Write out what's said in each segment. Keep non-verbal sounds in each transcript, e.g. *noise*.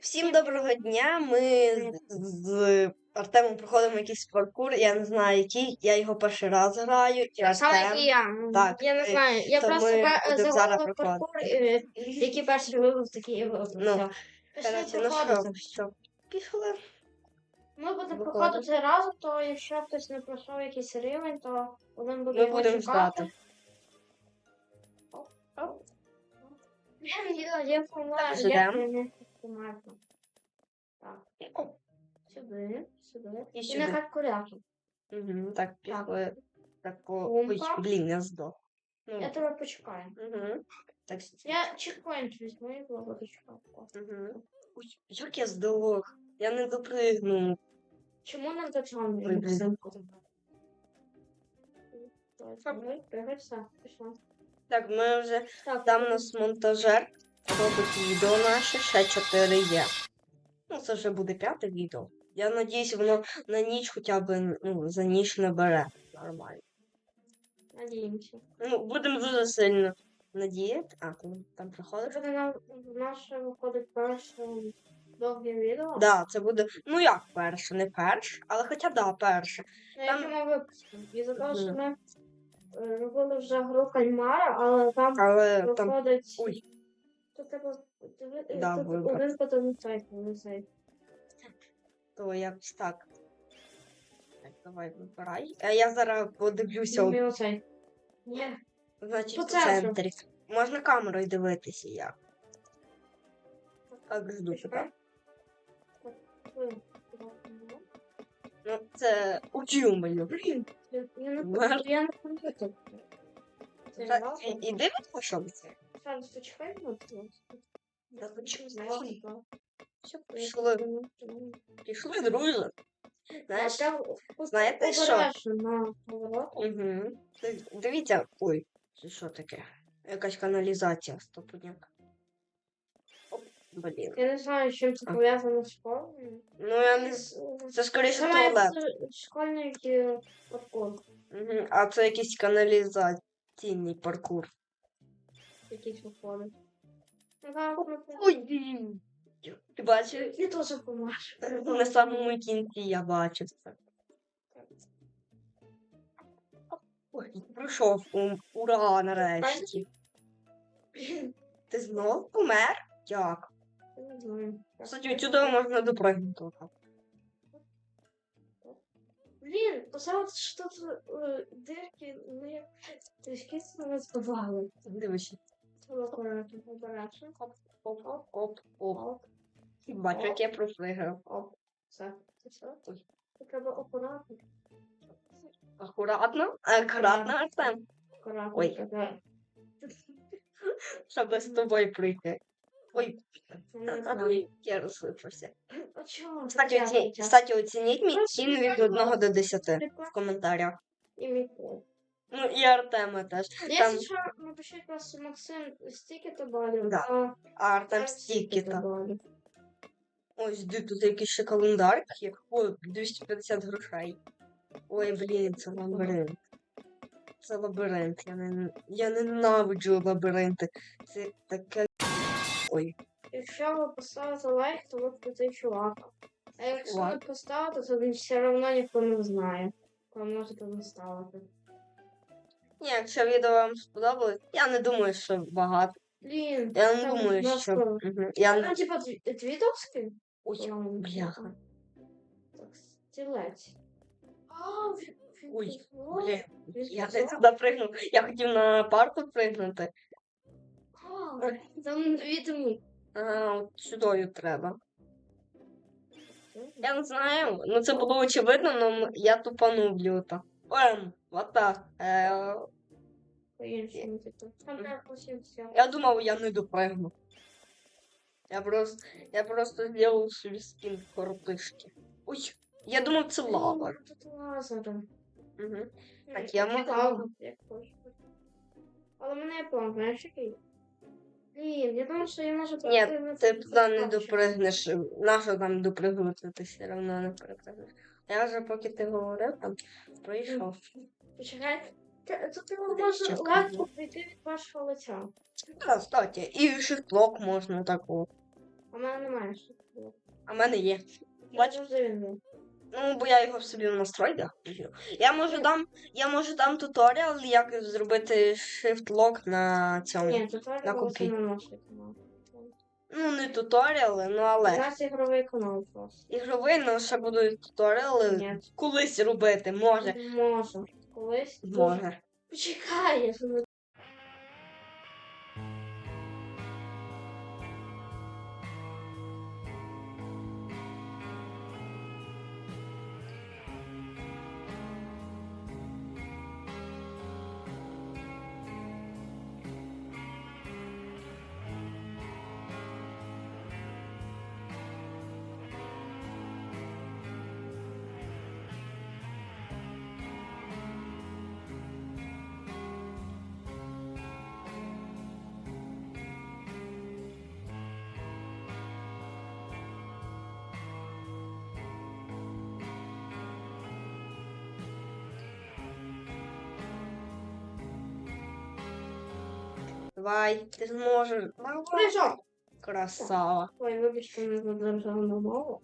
Всім доброго дня. Ми з- Артемом проходимо якийсь паркур. Я не знаю який. Я його перший раз граю. І Артем. і я. ну, Так, я не е, знаю. Я просто зараз паркур, е, який перший вибув, такий і вибув. Ну. Коротше, ну що, що? Пішли. Ми будемо проходити разом, то якщо хтось не пройшов якийсь рівень, то один буде Ми його будемо чекати. я, я помер, Ждем. я не померла. Так. Сюди, сюди. І І сюди. на калькулятор. Угу, так, пішли. Так, по... Ой, блін, я здох. Ну, Я тебе почекаю. угу. Так, Я чекпоінт візьму і буду чекати. угу. Ой, як я здох? Я не допригну. Чому нам до цього не взимку? Пригай, все, пішла. Так, ми вже Так, Там у нас монтажер робить відео наше, ще 4 є. Ну, це вже буде п'яте відео. Я надіюсь, воно на ніч хоча б ну, за ніч не бере. Нормально. надіємося. Ну, будемо дуже сильно надіяти. А, там, там приходиш? Це буде наше виходить перше довге відео. Да, це буде. Ну як перше, не перше, але хоча да, перше. На там- якому випуску. І за того, що ми е, робили вже гру кальмара, але там Але там. виходить. Ой. Тут треба е, Да, вибрати. один потім цей, один цей. То якось так. Так, давай вибирай. А я зараз подивлюся, І оцей. Ні. значить, по в центру. центрі. Можна камерою дивитися як. Так жду тебе. Ну, це утюмою. Я я не Вар- я не комп'ютер. Це Та- і- Іди від що це? Я хочу знаєш, знати. ну, Що я пішли? Пішли, друзі. Знаєш? знаєте що? на поворот. Угу. Дивіться. Ой, це що таке? Якась каналізація стопудняк. Оп, блін. Я не знаю, чим це пов'язано з школою. Ну я не. Це скоріше туалет. бути школьний е, паркур. Угу. А це якийсь каналізаційний паркур. Якийсь виходить. Ну, ну, Ой. Ти бачив? Я теж помажу. На самому кінці я бачив це. Ой, пройшов. Ум- Ура, нарешті. Ти знов помер? Як? Я не знаю. Кстати, отсюда можна допрыгнути. отак. Блін, оце от що тут е, дирки, ну як трішки себе збивали. Дивись. Оп, оп, оп, оп, оп. Бачу, як я оп. Все. Треба акуратно. Акуратно, акуратно, Артем. Акуратно. Щоб з тобою прийти. Ой, Я не а, знаю. ой, я розсипався. А чого? Кстати, оці... Кстати, оцініть мій цін від 1 до 10 в коментарях. І мікро. Ну і Артема теж. Там Якщо що, напишіть просто Максим стільки то балів, Да. а а Артем стільки то. балів. Ось де тут якийсь ще календар. є. Ой, 250 грошей. Ой, блін, це лабіринт. Це лабіринт. Я не я ненавиджу лабіринти. Це таке. Ой, Якщо ви поставите лайк, то ви крутий чувак. А якщо не Чувак. поставите, то він все одно ніхто не знає. Ви можете не ставити. Ні, якщо відео вам сподобалось, я не думаю, що багато. Блін, Я не там думаю, на що. Мгм. Я Ну, типа, дві доски? Ой, Ладно, бляха. Так, стілець. А, він- він Ой, дозволив? Блін, Він я не туди пригнув. Я хотів на парту пригнути. А, Там відомі. Ага, от сюдою треба. Я не знаю. Ну це було очевидно, але я тупанув люто. Ем, вот так. Е, все. я думав, я не допригну. Я просто, я просто зробив собі скін коротишки. Ой, я думав, це лава. Угу. Так, я хочеш. Але в мене є план, знаєш який? Блін, я думаю, що я можу Ні, ти туди не допригнеш. Нащо там допригнути, ти все одно не перепригнеш. Я вже поки ти говорив, там пройшов. Почекай. Та- Тут ти Куди можеш ще легко прийти від вашого лиця. Да, кстати, і шифтлок можна такого. А в мене немає такого. А в мене є. Я Бач? завжди він був. Ну, бо я його в собі в настройках. включив. Я можу дам, я можу дам туторіал, як зробити shift lock на цьому. Ні, тут на компі. не наш канал. Ну, не туторіали, ну але. У нас ігровий канал просто. Ігровий, ну ще будуть туторіали Ні. колись робити, може. Може. Колись. Може. Почекаєш, Давай, ти зможеш. прийшов. Красава. Ой, вибачте, не задержав на мову.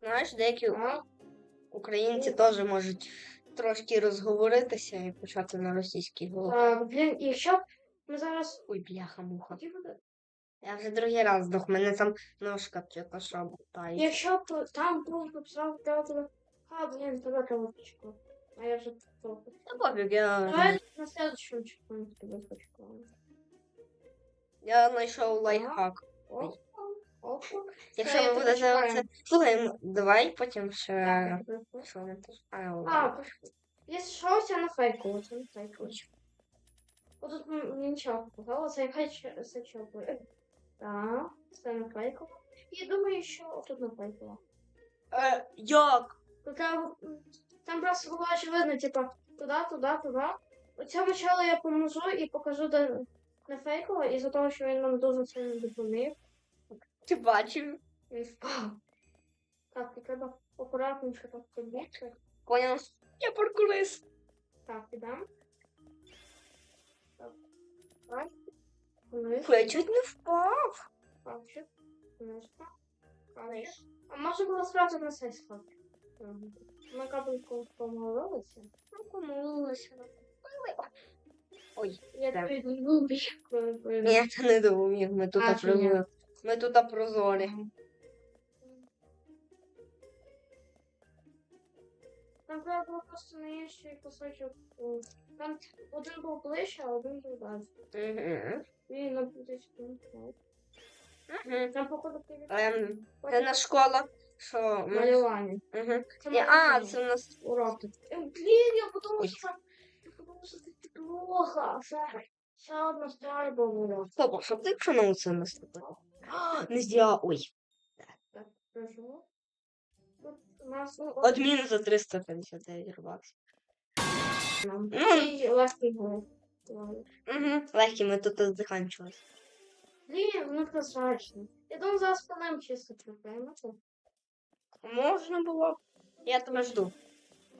Знаєш, деякі А? українці теж можуть трошки розговоритися і почати на російській говорити. А, блін, і б ми зараз. Ой, бляха-муха. Я вже другий раз здох, мене там ножка тільки що бутає. Якщо б там просто писав тебе. А, блін, тебе кавычку. А я вже тут. Та пофіг, я, Давай на следующем чекпоинте тебе почекаємо. я знайшов лайфхак. Оп, оп. Якщо тебе будете чекаю. це. Слухай, давай потім ще. Що? А, А, ладно. пошли. Если что, у тебя на фейку, у на фейку. Вот тут м- мне ничего показалось, я хочу сочёпаю. Так, ставим на фейку. И думаю, еще тут на фейку. Е, як? М, там просто было очевидно, типа, туда, туда, туда. Оце начало я поможу і покажу, де на фейково, і за того, що він нам дуже сильно допоміг, Ти бачив? він впав. Так, і треба акуратненько так побігти. Поняв? Я паркурист. Так, ідемо. Так. Так. Вниз. Я чуть не впав. Пальчик. Вниз. А може було сразу на цей сход? Ми капельку помолилися. Ну, помилилася. Ой, Я Так. не люблю. ні, це не думаю. Ми тут прозорі. Ми тут прозорі. Там було просто на інший кусочок. м, Там один був ближче, а один був далі. Угу. І на там. Угу. Там походу ти Ем, це на школа. Що? Малювання. Угу. Це Ні, а, малювання. це у нас. уроки. Е, Блін, я подумала, Ой. що я подумала, що це плохо. Ще одна. Стоп, а що ти якщо на оце наступив? Не зря. Ой. Так, кажу. Тут у нас ну, Адмін за 359 рубаксів. нам. Ну. І легкий був. Угу. Легкі, ми тут закінчились. Блін, ну прозрачно. Я думаю, зараз по ним чисто трапаємо. Можна було. Я тебе жду.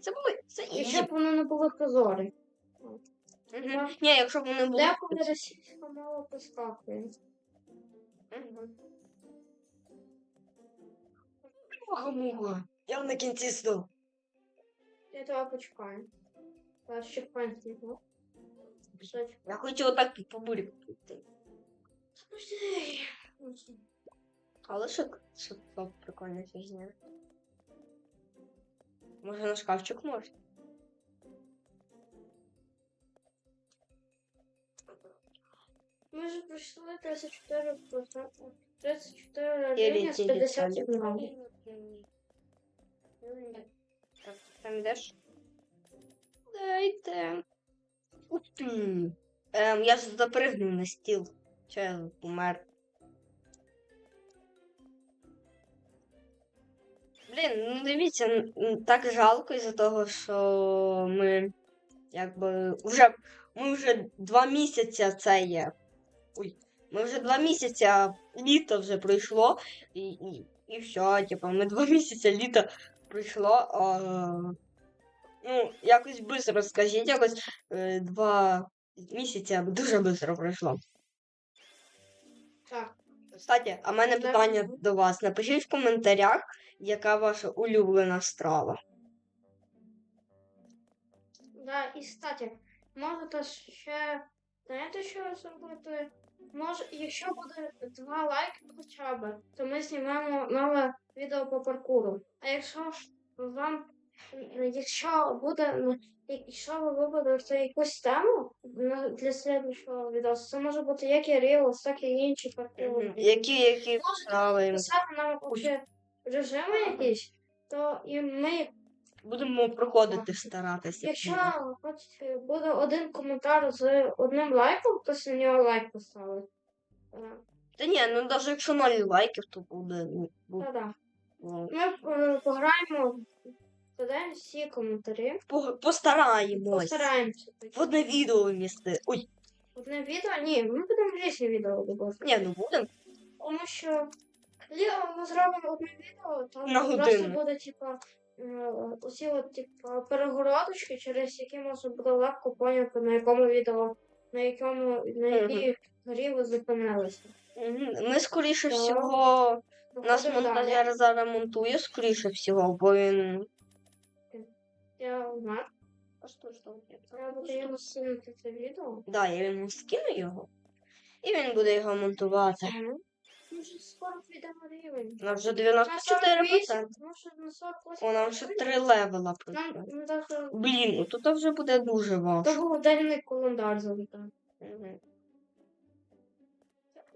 Це були. Це Якщо б вони не були прозорі. Угу. Ні, якщо б вони були. Деколи російська мова поскакує. Угу. Муха. Я на кінці стов. Я тебе почекаю. Чекпоінт його. Я хочу отак по бурі. Подожди. Але що це прикольна фігня. Може на шкафчик можна? Ми вже пройшли 34 34 Или рівня з 51. Так, там йдеш? Дайте. Ем, я запригнув на стіл. Я помер. Блін, ну дивіться, так жалко із-за того, що ми якби вже ми вже два місяці це є. Ой, ми вже два місяці літо вже пройшло, і, і, і все, типу, ми два *laughs* місяці літо пройшло. А, ну, якось швидко скажіть, якось е, два місяці дуже швидко пройшло. Так. Кстати, а в мене питання до вас. Напишіть в коментарях, яка ваша улюблена страва. Да, і кстати, можете ще, знаєте, що зробити? Може, якщо буде два лайки хоча б, то ми знімемо нове відео по паркуру. А якщо ж вам, якщо буде, ну, якщо ви виберете якусь тему для слідчого відео, це може бути як і Reels, так і інші. Мгм. Які, які страви? писати нам вообще режими якісь, то і ми Будемо проходити старатися. Якщо хоч буде один коментар з одним лайком, то на нього лайк поставить. Е, Та ні, ну навіть якщо 0 лайків, то буде. ну, Та-да. ну, Ми е, пограємо додаємо всі коментарі. по- Постараємось. Постараємося. В одне відео вмісти. Ой, Одне відео? Ні, ми будемо різні відео робити. ні, ну будемо. Тому що ліво ми зробимо одне відео, там На просто годину. буде, типа, е, оці от, типа, перегородочки, через які можна буде легко поняти, на якому відео, на якому, на якій горі ви зупинилися. Мгм. Ми скоріше всього. Нас Проходимо далі. монтажер зараз монтує, скоріше всього, бо він. Я знаю. А що ж там? Треба буде його скинути це відео. Да, я йому скину його. І він буде його монтувати. Ми вже скоро підемо рівень. У нас вже 94%. 48, може на 48. О, нам ще три левела Нам пройшло. Блін, ну тут вже буде дуже То важко. був денний календар завітав. Мгм.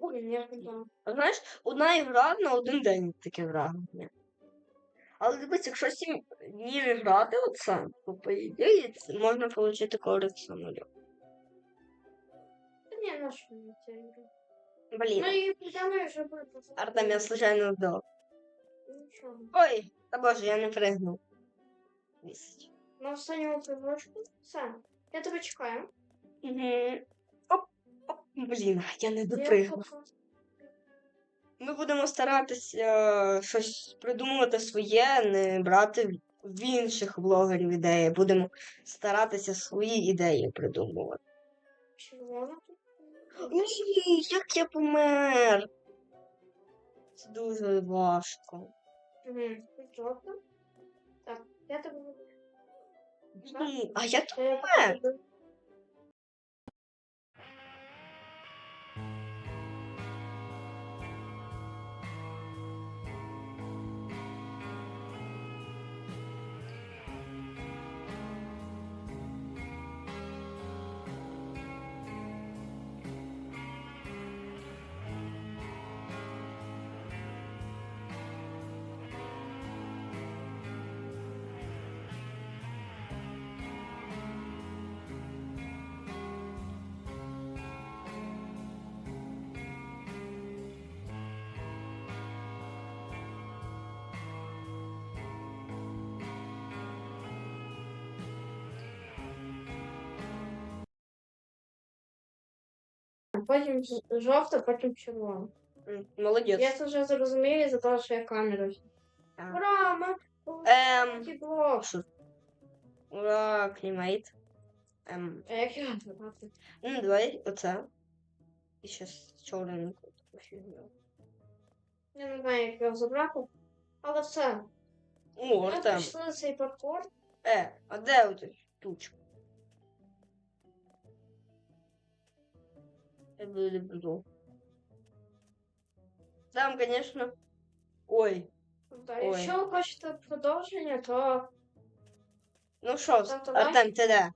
Ой, я не знаю. Знаєш, одна ігра на один день таке враження. Але дивись, якщо сім днів грати оце, то по ідеї це можна отримати користь самоліт. Та ні, на що мені ця ігра? Блін, Ну і підемо і вже буде. Артем, я случайно вдав. Нічого. Ой, та боже, я не пригнув. Вісить. На останньому привочку. Все. Я тебе чекаю. Угу. Оп, оп, блін, я не Я допригнув. Ми будемо старатися е, щось придумувати своє, не брати в інших блогерів ідеї. Будемо старатися свої ідеї придумувати. Червона. Ні, як я помер. Це дуже важко. Угу. Так, я тебе. А я Та помер. Потім жовта, потім червона. Молодець. Я це вже зрозумів із-за того, що я камеру. Ура, Ем, блок. що? Ура, клімейт. Ем, А як його звати? ну, давай оце. І ще з чорненькою таку фігню. Я не знаю, як його забрати. Але все. О, Ми Артем. пройшли цей паркур. Е, а де оця штучка? Я буду. Там, конечно. Ой. Та, Ой. Якщо ви хочете продовження, то Ну що, Ставте лайк. Артем, ти де?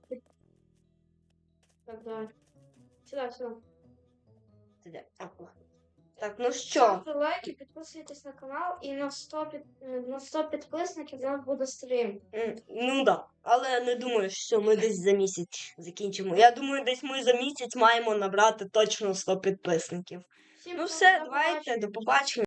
так далі. Сюди, сюди. Ти де? А, ладно. Так, ну що? Ставте лайки, підписуйтесь на канал і на 100, під... на 100 підписників у нас буде стрім. М, Ну да. Але не думаю, що ми десь за місяць закінчимо. Я думаю, десь ми за місяць маємо набрати точно 100 підписників. Всім Ну все, до давайте, побачення. до побачення.